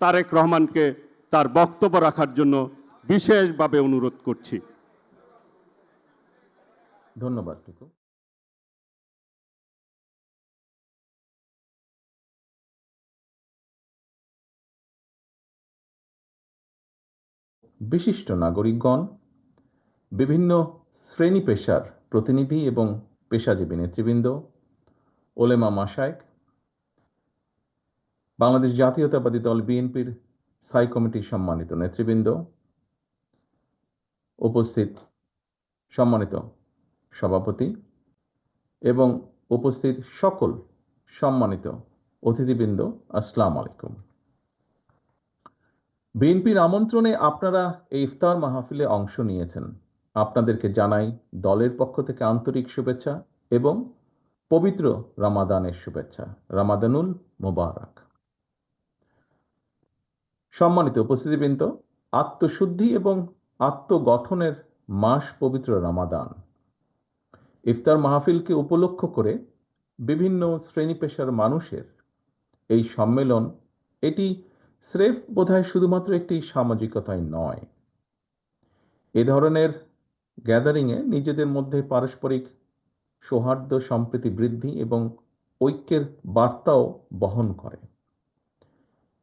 তারেক রহমানকে তার বক্তব্য রাখার জন্য বিশেষভাবে অনুরোধ করছি। ধন্যবাদ বিশিষ্ট নাগরিকগণ, বিভিন্ন শ্রেণি পেশার প্রতিনিধি এবং পেশাজীবী নেতৃবৃন্দ, ওলেমা মাসায়েক বাংলাদেশ জাতীয়তাবাদী দল বিএনপির স্থায়ী কমিটির সম্মানিত নেতৃবৃন্দ, উপস্থিত সম্মানিত সভাপতি এবং উপস্থিত সকল সম্মানিত অতিথিবৃন্দ, আসসালাম আলাইকুম। বিএনপির আমন্ত্রণে আপনারা এই ইফতার মাহফিলে অংশ নিয়েছেন। আপনাদেরকে জানাই দলের পক্ষ থেকে আন্তরিক শুভেচ্ছা এবং পবিত্র রামাদানের শুভেচ্ছা। রামাদানুল মোবারক। সম্মানিত উপস্থিতিবৃন্দ, আত্মশুদ্ধি এবং আত্মগঠনের মাস পবিত্র রামাদান। ইফতার মাহফিলকে উপলক্ষ করে বিভিন্ন শ্রেণি পেশার মানুষের এই সম্মেলন এটি স্রেফ বোধহয় শুধুমাত্র একটি সামাজিকতাই নয়। এ ধরনের গ্যাদারিংয়ে নিজেদের মধ্যে পারস্পরিক সৌহার্দ্য, সম্প্রীতি বৃদ্ধি এবং ঐক্যের বার্তাও বহন করে।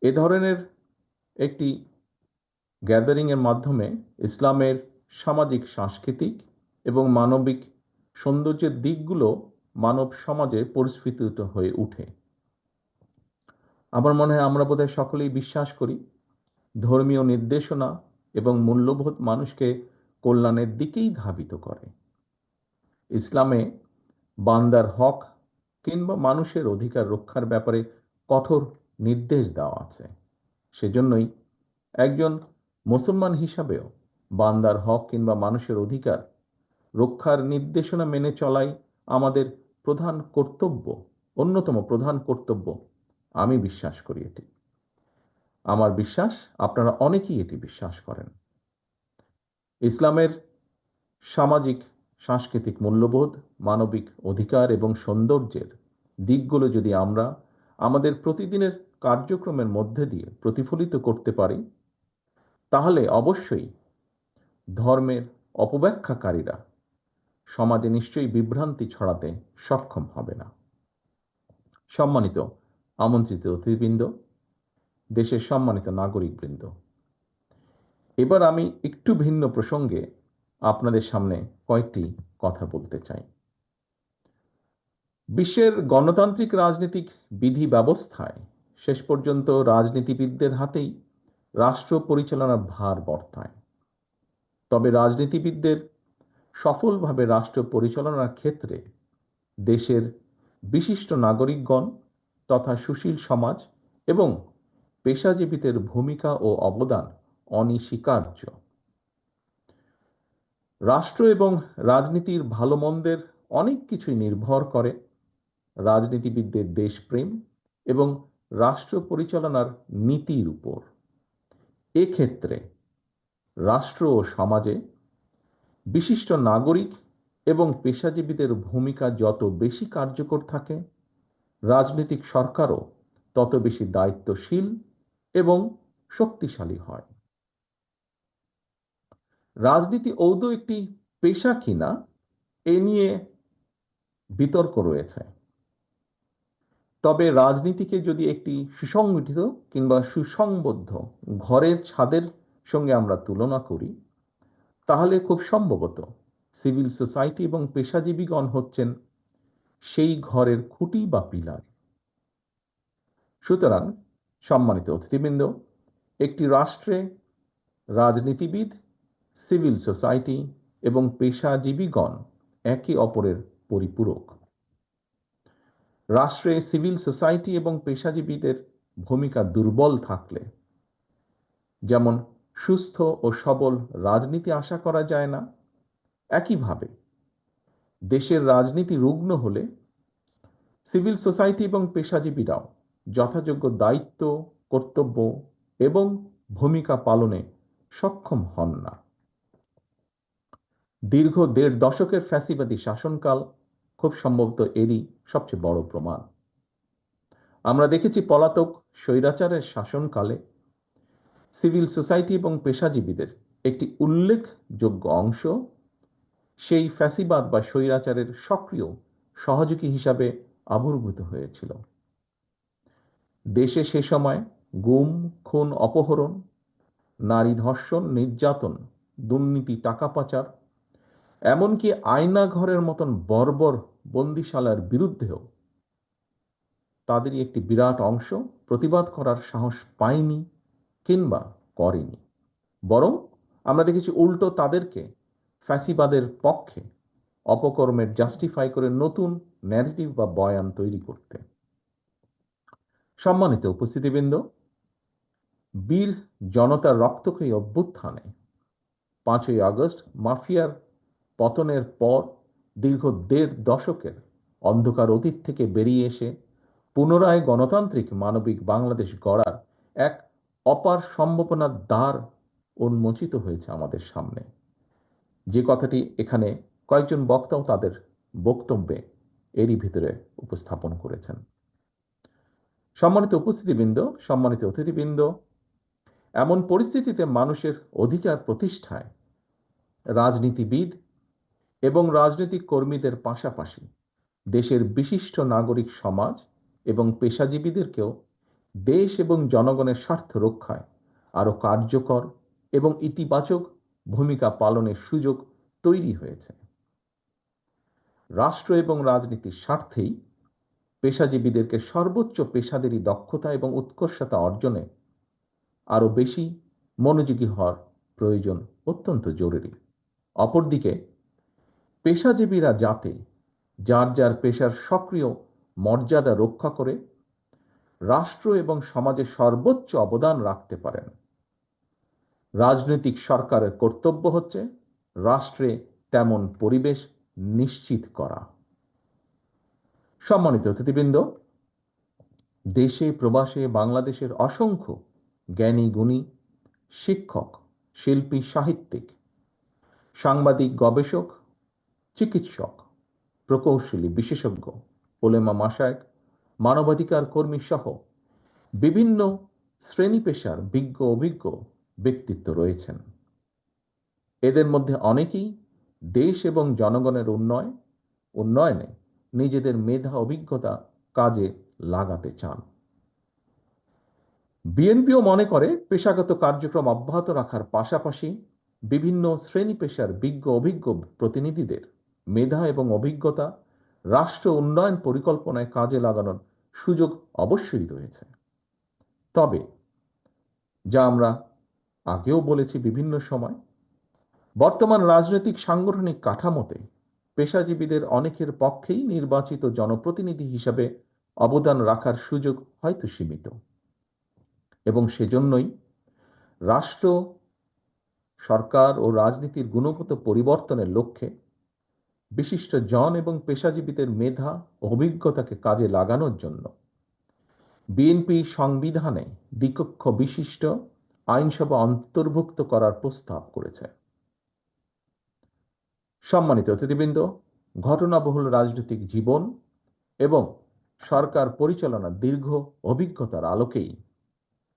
এ ধরনের একটি গ্যাদারিংয়ের মাধ্যমে ইসলামের সামাজিক, সাংস্কৃতিক এবং মানবিক সৌন্দর্যের দিকগুলো মানব সমাজে পরিস্ফুটিত হয়ে ওঠে আমার মনে হয় আমরা বোধহয় সকলেই বিশ্বাস করি, ধর্মীয় নির্দেশনা এবং মূল্যবোধ মানুষকে কল্যাণের দিকেই ধাবিত করে। ইসলামে বান্দার হক কিংবা মানুষের অধিকার রক্ষার ব্যাপারে কঠোর নির্দেশ দেওয়া আছে। সেজন্যই একজন মুসলমান হিসাবেও বান্দার হক কিংবা মানুষের অধিকার রক্ষার নির্দেশনা মেনে চলাই আমাদের প্রধান কর্তব্য, অন্যতম প্রধান কর্তব্য। আমি বিশ্বাস করি এটি। আমার বিশ্বাস, আপনারা অনেকেই এটি বিশ্বাস করেন। ইসলামের সামাজিক, সাংস্কৃতিক মূল্যবোধ, মানবিক অধিকার এবং সৌন্দর্যের দিকগুলো যদি আমরা আমাদের প্রতিদিনের কার্যক্রমের মধ্যে দিয়ে প্রতিফলিত করতে পারি, তাহলে অবশ্যই ধর্মের অপব্যাখ্যাকারীরা সমাজে নিশ্চয়ই বিভ্রান্তি ছড়াতে সক্ষম হবে না। সম্মানিত আমন্ত্রিত অতিথিবৃন্দ, দেশের সম্মানিত নাগরিকবৃন্দ, এবার আমি একটু ভিন্ন প্রসঙ্গে আপনাদের সামনে কয়েকটি কথা বলতে চাই। বিশ্বের গণতান্ত্রিক রাজনৈতিক বিধি ব্যবস্থায় শেষ পর্যন্ত রাজনীতিবিদদের হাতেই রাষ্ট্র পরিচালনার ভার বর্তায়। তবে রাজনীতিবিদদের সফলভাবে রাষ্ট্র পরিচালনার ক্ষেত্রে দেশের বিশিষ্ট নাগরিকগণ তথা সুশীল সমাজ এবং পেশাজীবীদের ভূমিকা ও অবদান অনস্বীকার্য। রাষ্ট্র এবং রাজনীতির ভালো মন্দের অনেক কিছুই নির্ভর করে। রাজনীতিবিদদের দেশপ্রেম এবং রাষ্ট্র পরিচালনার নীতির উপর। এক্ষেত্রে রাষ্ট্র ও সমাজে বিশিষ্ট নাগরিক এবং পেশাজীবীদের ভূমিকা যত বেশি কার্যকর থাকে, রাজনৈতিক সরকারও তত বেশি দায়িত্বশীল এবং শক্তিশালী হয়। রাজনীতি ঔদ একটি পেশা কিনা, এ নিয়ে বিতর্ক রয়েছে। তবে রাজনীতিকে যদি একটি সুসংগঠিত কিংবা সুসংবদ্ধ ঘরের ছাদের সঙ্গে আমরা তুলনা করি, তাহলে খুব সম্ভবত সিভিল সোসাইটি এবং পেশাজীবীগণ হচ্ছেন সেই ঘরের খুঁটি বা পিলার। সুতরাং সম্মানিত অতিথিবৃন্দ, একটি রাষ্ট্রে রাজনীতিবিদ, সিভিল সোসাইটি এবং পেশাজীবীগণ একে অপরের পরিপূরক। রাষ্ট্রে সিভিল সোসাইটি এবং পেশাজীবীদের ভূমিকা দুর্বল থাকলে, যেমন সুস্থ ও সবল রাজনীতি আশা করা যায় না, একইভাবে দেশের রাজনীতি রুগ্ন হলে সিভিল সোসাইটি এবং পেশাজীবীরাও যথাযোগ্য দায়িত্ব, কর্তব্য এবং ভূমিকা পালনে সক্ষম হন না। দীর্ঘ দেড় দশকের ফ্যাসিবাদী শাসনকাল খুব সম্ভবত এরই সবচেয়ে বড় প্রমাণ। আমরা দেখেছি পলাতক স্বৈরাচারের শাসনকালে সিভিল সোসাইটি এবং পেশাজীবীদের একটি উল্লেখযোগ্য অংশ সেই ফ্যাসিবাদ বা স্বৈরাচারের সক্রিয় সহযোগী হিসাবে আবির্ভূত হয়েছিল। দেশে সে সময় গুম, খুন, অপহরণ, নারী ধর্ষণ, নির্যাতন, দুর্নীতি, টাকা পাচার এমনকি আয়না ঘরের মতন বর্বর বন্দিশালার বিরুদ্ধেও তাদেরই একটি বিরাট অংশ প্রতিবাদ করার সাহস পায়নি কিংবা করেনি। বরং আমরা দেখেছি উল্টো তাদেরকে ফ্যাসিবাদের পক্ষে অপকর্মের জাস্টিফাই করে নতুন ন্যারেটিভ বা বয়ান তৈরি করতে। সম্মানিত উপস্থিতিবৃন্দ, বীর জনতার রক্তক্ষয়ী অভ্যুত্থানে পাঁচই আগস্ট মাফিয়ার পতনের পর দীর্ঘ দেড় দশকের অন্ধকার অতীত থেকে বেরিয়ে এসে পুনরায় গণতান্ত্রিক মানবিক বাংলাদেশ গড়ার এক অপার সম্ভাবনার দ্বার উন্মোচিত হয়েছে আমাদের সামনে। যে কথাটি এখানে কয়েকজন বক্তাও তাদের বক্তব্যে এরই ভিতরে উপস্থাপন করেছেন। সম্মানিত উপস্থিতিবৃন্দ, সম্মানিত অতিথিবৃন্দ, এমন পরিস্থিতিতে মানুষের অধিকার প্রতিষ্ঠায় রাজনীতিবিদ এবং রাজনৈতিক কর্মীদের পাশাপাশি দেশের বিশিষ্ট নাগরিক সমাজ এবং পেশাজীবীদেরকেও দেশ এবং জনগণের স্বার্থ রক্ষায় আরও কার্যকর এবং ইতিবাচক ভূমিকা পালনের সুযোগ তৈরি হয়েছে। রাষ্ট্র এবং রাজনীতির স্বার্থেই পেশাজীবীদেরকে সর্বোচ্চ পেশাদারি দক্ষতা এবং উৎকর্ষতা অর্জনে আরও বেশি মনোযোগী হওয়ার প্রয়োজন অত্যন্ত জরুরি। অপরদিকে পেশাজীবীরা যাতে যার যার পেশার সক্রিয় মর্যাদা রক্ষা করে রাষ্ট্র এবং সমাজে সর্বোচ্চ অবদান রাখতে পারেন। রাজনৈতিক সরকারের কর্তব্য হচ্ছে রাষ্ট্রে তেমন পরিবেশ নিশ্চিত করা। সম্মানিত অতিথিবৃন্দ, দেশে, প্রবাসে বাংলাদেশের অসংখ্য জ্ঞানী, গুণী, শিক্ষক, শিল্পী, সাহিত্যিক, সাংবাদিক, গবেষক চিকিৎসক, প্রকৌশলী, বিশেষজ্ঞ, ওলেমা মাসায়ক মানবাধিকার কর্মী সহ বিভিন্ন শ্রেণি পেশার বিজ্ঞ, অভিজ্ঞ ব্যক্তিত্ব রয়েছেন। এদের মধ্যে অনেকেই দেশ এবং জনগণের উন্নয়ন উন্নয়নে নিজেদের মেধা, অভিজ্ঞতা কাজে লাগাতে চান। বিএনপিও মনে করে পেশাগত কার্যক্রম অব্যাহত রাখার পাশাপাশি বিভিন্ন শ্রেণি পেশার বিজ্ঞ, অভিজ্ঞ প্রতিনিধিদের মেধা এবং অভিজ্ঞতা, রাষ্ট্র উন্নয়ন পরিকল্পনায় কাজে লাগানোর সুযোগ অবশ্যই রয়েছে। তবে, যা আমরা আগেও বলেছি বিভিন্ন সময়, বর্তমান রাজনৈতিক সাংগঠনিক কাঠামোতে পেশাজীবীদের অনেকের পক্ষেই নির্বাচিত জনপ্রতিনিধি হিসাবে অবদান রাখার সুযোগ হয়তো সীমিত। এবং সেজন্যই রাষ্ট্র, সরকার ও রাজনীতির গুণগত পরিবর্তনের লক্ষ্যে বিশিষ্ট জন এবং পেশাজীবীদের মেধা অভিজ্ঞতাকে কাজে লাগানোর জন্য। বিএনপি সংবিধানে দ্বিকক্ষ বিশিষ্ট আইনসভা অন্তর্ভুক্ত করার প্রস্তাব করেছে। সম্মানিত অতিথিবৃন্দ, ঘটনাবহুল রাজনৈতিক জীবন এবং সরকার পরিচালনার দীর্ঘ অভিজ্ঞতার আলোকেই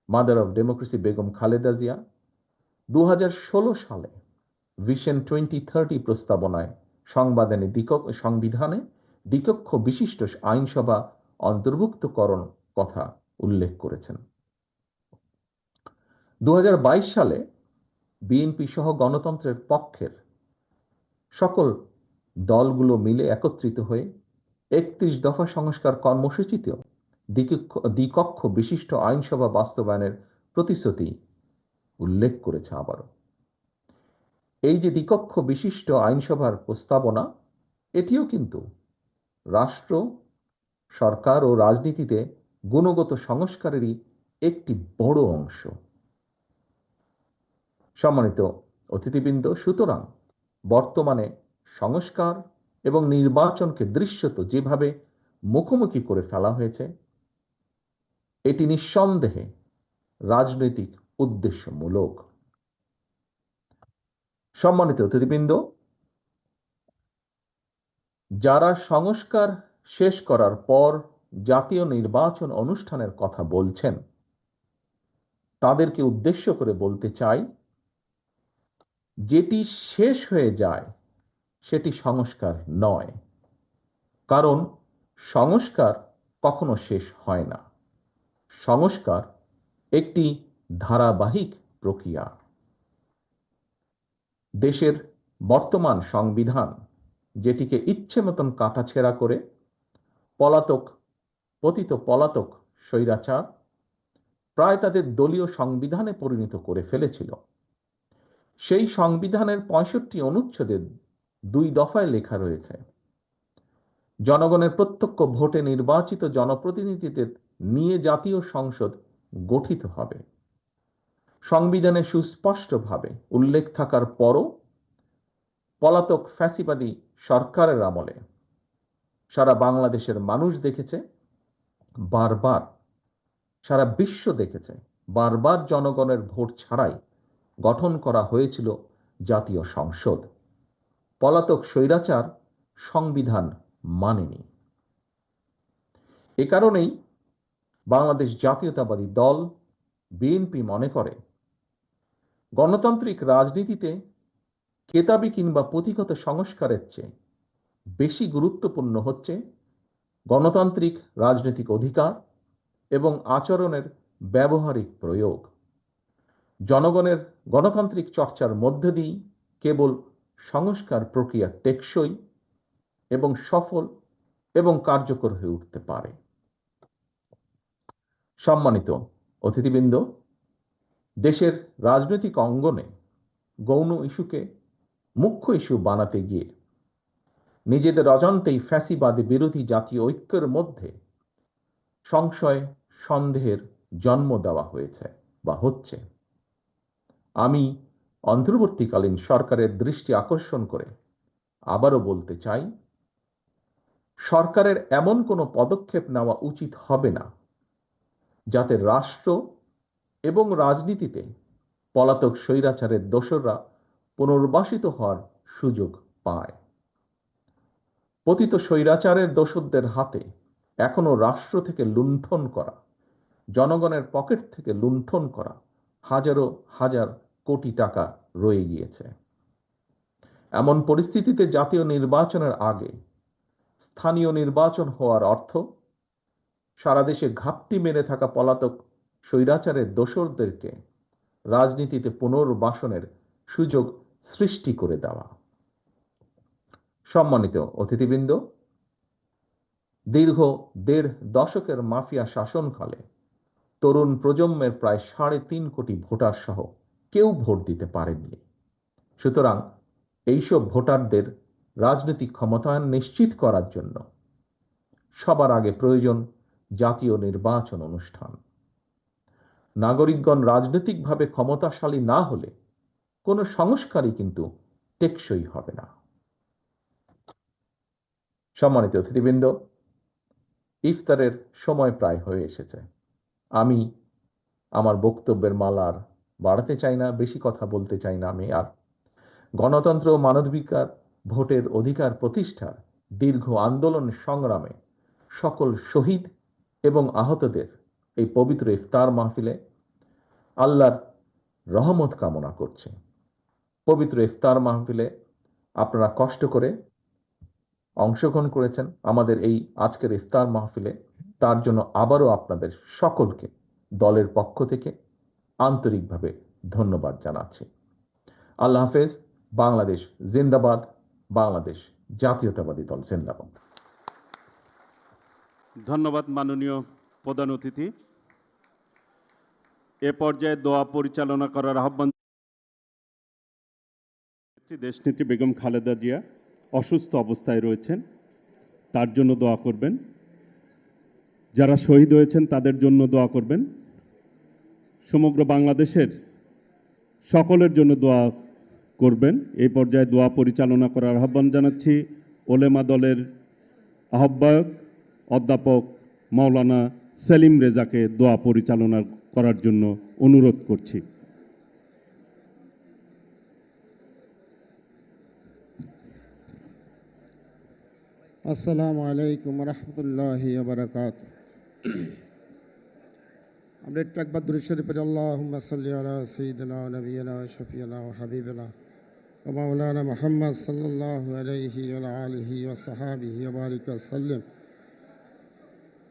mother of democracy Begum Khaleda Zia দু হাজার ষোলো সালে ভিশন টোয়েন্টি থার্টি প্রস্তাবনায় সংবাদানে সংবিধানে দ্বিকক্ষ বিশিষ্ট আইনসভা অন্তর্ভুক্তকরণ কথা উল্লেখ করেছেন। দু হাজার বাইশ সালে বিএনপি সহ গণতন্ত্রের পক্ষের সকল দলগুলো মিলে একত্রিত হয়ে একত্রিশ দফা সংস্কার কর্মসূচিতেও দ্বিকক্ষ বিশিষ্ট আইনসভা বাস্তবায়নের প্রতিশ্রুতি উল্লেখ করেছে আবারও। এই যে দ্বিকক্ষ বিশিষ্ট আইনসভার প্রস্তাবনা, এটিও কিন্তু রাষ্ট্র, সরকার ও রাজনীতিতে গুণগত সংস্কারেরই একটি বড় অংশ। সম্মানিত অতিথিবৃন্দ, সুতরাং বর্তমানে সংস্কার এবং নির্বাচনকে দৃশ্যত যেভাবে মুখোমুখি করে ফেলা হয়েছে, এটি নিঃসন্দেহে রাজনৈতিক উদ্দেশ্যমূলক। সম্মানিত অতিথিবৃন্দ, যারা সংস্কার শেষ করার পর জাতীয় নির্বাচন অনুষ্ঠানের কথা বলছেন, তাদেরকে উদ্দেশ্য করে বলতে চাই, যেটি শেষ হয়ে যায় সেটি সংস্কার নয়। কারণ সংস্কার কখনো শেষ হয় না। সংস্কার একটি ধারাবাহিক প্রক্রিয়া। দেশের বর্তমান সংবিধান যেটিকে ইচ্ছে মতন কাটাছেড়া করে পলাতক, পতিত পলাতক স্বৈরাচার প্রায় তাদের দলীয় সংবিধানে পরিণত করে ফেলেছিল। সেই সংবিধানের পঁয়ষট্টি অনুচ্ছেদের দুই দফায় লেখা রয়েছে, জনগণের প্রত্যক্ষ ভোটে নির্বাচিত জনপ্রতিনিধিদের নিয়ে জাতীয় সংসদ গঠিত হবে। সংবিধানে সুস্পষ্টভাবে উল্লেখ থাকার পরও পলাতক ফ্যাসিবাদী সরকারের আমলে সারা বাংলাদেশের মানুষ দেখেছে, বারবার, সারা বিশ্ব দেখেছে, বারবার জনগণের ভোট ছাড়াই গঠন করা হয়েছিল জাতীয় সংসদ। পলাতক স্বৈরাচার সংবিধান মানেনি। এ কারণেই বাংলাদেশ জাতীয়তাবাদী দল, বিএনপি মনে করে গণতান্ত্রিক রাজনীতিতে কেতাবি কিংবা পুঁথিগত সংস্কারের চেয়ে বেশি গুরুত্বপূর্ণ হচ্ছে গণতান্ত্রিক রাজনৈতিক অধিকার এবং আচরণের ব্যবহারিক প্রয়োগ। জনগণের গণতান্ত্রিক চর্চার মধ্য দিয়েই কেবল সংস্কার প্রক্রিয়া টেকসই এবং সফল এবং কার্যকর হয়ে উঠতে পারে। সম্মানিত অতিথিবৃন্দ দেশের রাজনৈতিক অঙ্গনে গৌণ ইস্যুকে মুখ্য ইস্যু বানাতে গিয়ে নিজেদের অজান্তেই ফ্যাসিবাদী বিরোধী জাতীয় ঐক্যের মধ্যে সংশয়, সন্দেহের জন্ম দেওয়া হয়েছে বা হচ্ছে। আমি অন্তর্বর্তীকালীন সরকারের দৃষ্টি আকর্ষণ করে আবারও বলতে চাই, সরকারের এমন কোনো পদক্ষেপ নেওয়া উচিত হবে না, যাতে রাষ্ট্র এবং রাজনীতিতে পলাতক স্বৈরাচারের দোসররা পুনর্বাসিত হওয়ার সুযোগ পায়। পতিত স্বৈরাচারের দোসরদের হাতে এখনও রাষ্ট্র থেকে লুণ্ঠন করা, জনগণের পকেট থেকে লুণ্ঠন করা হাজারো হাজার কোটি টাকা রয়ে গিয়েছে। এমন পরিস্থিতিতে জাতীয় নির্বাচনের আগে স্থানীয় নির্বাচন হওয়ার অর্থ সারা দেশে ঘাপটি মেরে থাকা পলাতক স্বৈরাচারের দোসরদেরকে রাজনীতিতে পুনর্বাসনের সুযোগ সৃষ্টি করে দেওয়া। সম্মানিত অতিথিবৃন্দ, দীর্ঘ দেড় দশকের মাফিয়া শাসনকালে তরুণ প্রজন্মের প্রায় সাড়ে তিন কোটি ভোটার সহ কেউ ভোট দিতে পারেননি। সুতরাং এইসব ভোটারদের রাজনৈতিক ক্ষমতায়ন নিশ্চিত করার জন্য সবার আগে প্রয়োজন জাতীয় নির্বাচন অনুষ্ঠান। নাগরিকগণ রাজনৈতিকভাবে ক্ষমতাশালী না হলে কোনো সংস্কারই কিন্তু টেকসই হবে না। সম্মানিত অতিথিবৃন্দ, ইফতারের সময় প্রায় হয়ে এসেছে। আমি আমার বক্তব্যের মালার বাড়াতে চাই না, বেশি কথা বলতে চাই না আমি। আর গণতন্ত্র ও মানবাধিকার ভোটের অধিকার প্রতিষ্ঠার দীর্ঘ আন্দোলন সংগ্রামে সকল শহীদ এবং আহতদের এই পবিত্র ইফতার মাহফিলে আল্লাহর রহমত কামনা করছে। পবিত্র ইফতার মাহফিলে আপনারা কষ্ট করে অংশগ্রহণ করেছেন আমাদের এই আজকের ইফতার মাহফিলে। তার জন্য আবারও আপনাদের সকলকে দলের পক্ষ থেকে আন্তরিকভাবে ধন্যবাদ জানাচ্ছি। আল্লাহ হাফেজ, বাংলাদেশ জিন্দাবাদ, বাংলাদেশ জাতীয়তাবাদী দল জিন্দাবাদ। ধন্যবাদ মাননীয় প্রধান অতিথি। এ পর্যায়ে দোয়া পরিচালনা করার আহ্বান দেশনেত্রী বেগম খালেদা জিয়া অসুস্থ অবস্থায় রয়েছেন, তার জন্য দোয়া করবেন। যারা শহীদ হয়েছেন, তাদের জন্য দোয়া করবেন। সমগ্র বাংলাদেশের সকলের জন্য দোয়া করবেন। এই পর্যায়ে দোয়া পরিচালনা করার আহ্বান জানাচ্ছি ওলেমা দলের আহ্বায়ক অধ্যাপক মাওলানা সেলিম রেজাকে দোয়া পরিচালনা করার জন্য অনুরোধ করছি। আসসালামু আলাইকুম রহমতুল্লাহ বারকাত আমরা একটু একবার দূরে শরীফ পড়ি, আল্লাহুম্মা সাল্লি ওয়া হাবিবিনা ওয়া মাওলানা মুহাম্মদ সাল্লাল্লাহু আলাইহি ওয়া আলা সাহাবিহি ওয়া বারিক সাল্লাম।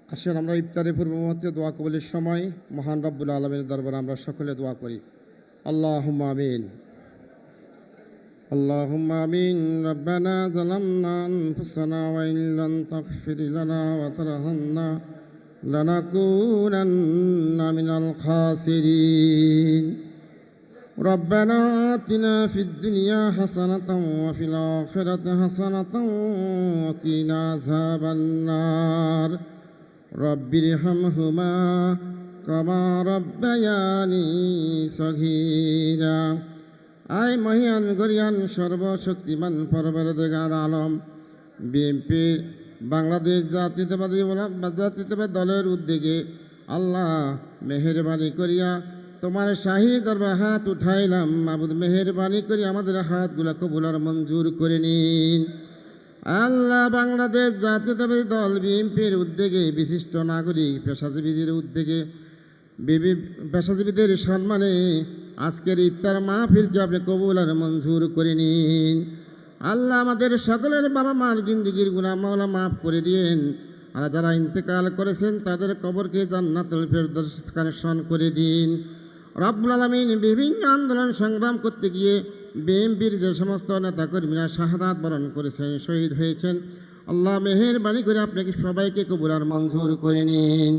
আসেন আমরা ইফতারের পূর্ব মুহূর্তে দোয়া কবুলের সময় মহান রব্বুল আলমের দরবারে আমরা সকলে দোয়া করি আল্লাহুম্মা আমিন اللهم آمين ربنا ظلمنا أنفسنا وإن لم تغفر لنا وترحمنا لنكونن من الخاسرين ربنا آتنا في الدنيا حسنة وفي الآخرة حسنة وقنا عذاب النار রব্বির হামহুমা কমা রব্বায়ানি সঘিরা আয় মহিয়ান, গরিয়ান, সর্বশক্তিমান পরবের দেগার আলম। বিএনপির বাংলাদেশ জাতীয়তাবাদী জাতীয়তাবাদী দলের উদ্যোগে আল্লাহ মেহরবানি করিয়া তোমার শাহী দরবার হাত উঠাইলাম। মাহবুদ মেহরবানি করিয়া আমাদের হাতগুলা কবুলার মঞ্জুর করে নিন। আল্লাহ বাংলাদেশ জাতীয়তাবাদী দল বিএনপির উদ্যোগে বিশিষ্ট নাগরিক, পেশাজীবীদের উদ্যোগে পেশাজীবীদের সম্মানে আজকের ইফতার মাহফিলকে আপনি কবুল আর মঞ্জুর করে নিন। আল্লাহ আমাদের সকলের বাবা মার জিন্দগির গুণা মাওলা মাফ করে দিন আর যারা ইন্তেকাল করেছেন, তাদের কবরকে জান্নাতুল কানেকশন করে দিন। রব্বুল আলমিন বিভিন্ন আন্দোলন সংগ্রাম করতে গিয়ে বিএনপির যে সমস্ত নেতাকর্মীরা শাহাদাত বরণ করেছেন, শহীদ হয়েছেন, আল্লাহ মেহেরবানি করে আপনাকে সবাইকে কবুল আর মঞ্জুর করে নিন।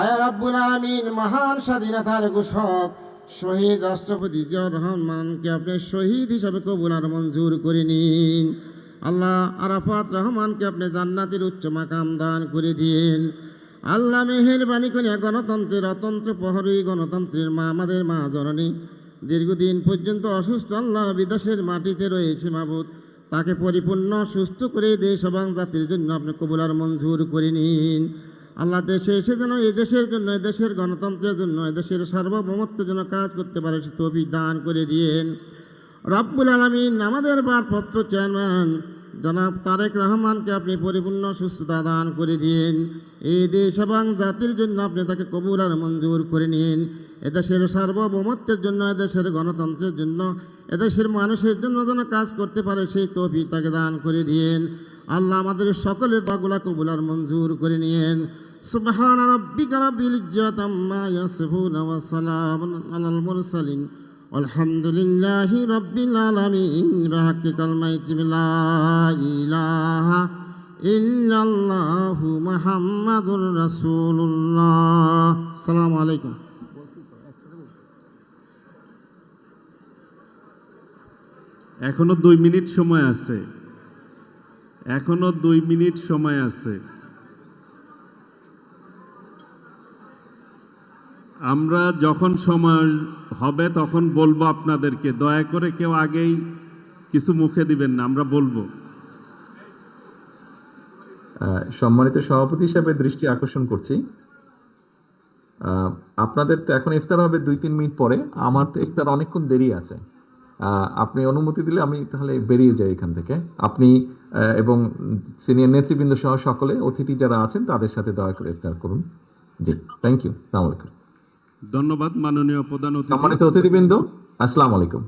আয়া রাব্বুল আলামিন মহান স্বাধীনতার ঘোষক, শহীদ রাষ্ট্রপতি জিয়াউর রহমানকে আপনি শহীদ হিসাবে কবুল আর মঞ্জুর করে নিন। আল্লাহ আরাফাত রহমানকে আপনি জান্নাতের উচ্চ মাকাম দান করে দিন আল্লাহ মেহেরবানি করে গণতন্ত্রের অতন্ত্র প্রহরী, গণতন্ত্রের মা, আমাদের মা জননী দীর্ঘদিন পর্যন্ত অসুস্থ আল্লাহ বিদেশের মাটিতে রয়েছে মাবুদ। তাকে পরিপূর্ণ, সুস্থ করে দেশ এবং জাতির জন্য আপনি কবুলার মঞ্জুর করে নিন। আল্লাহ দেশে এসে যেন এই দেশের জন্য দেশের গণতন্ত্রের জন্য দেশের সার্বভৌমত্বের জন্য কাজ করতে পারে, সে তৌফিক দান করে দিয়েন। রব্বুল আলমিন আমাদের বারপত্র চেয়ারম্যান জনাব তারেক রহমানকে আপনি পরিপূর্ণ সুস্থতা দান করে দিন এই দেশ এবং জাতির জন্য আপনি তাকে কবুল আর মঞ্জুর করে নিন। এদেশের সার্বভৌমত্বের জন্য, এদেশের গণতন্ত্রের জন্য, এদেশের মানুষের জন্য যেন কাজ করতে পারে, সেই তফি তাকে দান করে দিন আল্লাহ আমাদের সকলের বাগুলা কবুলার মঞ্জুর করে নিয়েন। সুবহান রাব্বিকা রাব্বিল আলহামদুলিল্লাহি রাব্বিল আলামিন। বিহাক্কি কালমাইতি লা ইলাহা ইল্লাল্লাহু মুহাম্মাদুর রাসূলুল্লাহ। সালামু আলাইকুম। এখনও দুই মিনিট সময় আছে। এখনও দুই মিনিট সময় আছে। আমরা যখন সময় হবে তখন বলব আপনাদেরকে। দয়া করে কেউ আগেই কিছু মুখে দিবেন না, আমরা বলব। সম্মানিত সভাপতি হিসাবে দৃষ্টি আকর্ষণ করছি। আপনাদের তো এখন ইফতার হবে দুই তিন মিনিট পরে। আমার তো ইফতার অনেকক্ষণ দেরি আছে। আপনি অনুমতি দিলে আমি তাহলে বেরিয়ে যাই এখান থেকে। আপনি এবং সিনিয়র নেতৃবৃন্দ সহ সকলে অতিথি যারা আছেন তাদের সাথে দয়া করে ইফতার করুন। জি থ্যাংক ইউ সালাম আলাইকুম। ধন্যবাদ মাননীয় প্রধান অতিথি। অতিথিবৃন্দ আসসালামু আলাইকুম।